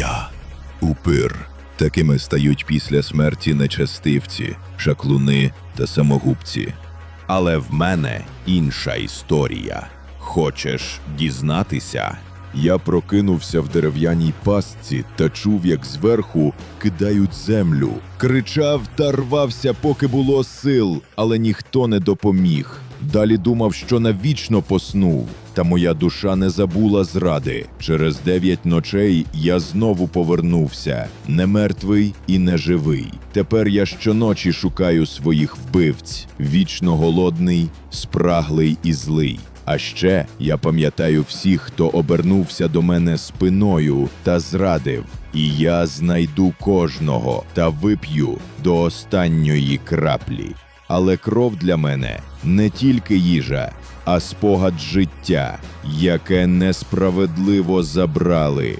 Я упир. Такими стають після смерті нечастивці, шаклуни та самогубці. Але в мене інша історія. Хочеш дізнатися? Я прокинувся в дерев'яній пастці та чув, як зверху кидають землю. Кричав та рвався, поки було сил, але ніхто не допоміг. Далі думав, що навічно поснув, та моя душа не забула зради. Через дев'ять ночей я знову повернувся, не мертвий і не живий. Тепер я щоночі шукаю своїх вбивць, вічно голодний, спраглий і злий. А ще я пам'ятаю всіх, хто обернувся до мене спиною та зрадив, і я знайду кожного та вип'ю до останньої краплі. Але кров для мене не тільки їжа, а спогад життя, яке несправедливо забрали.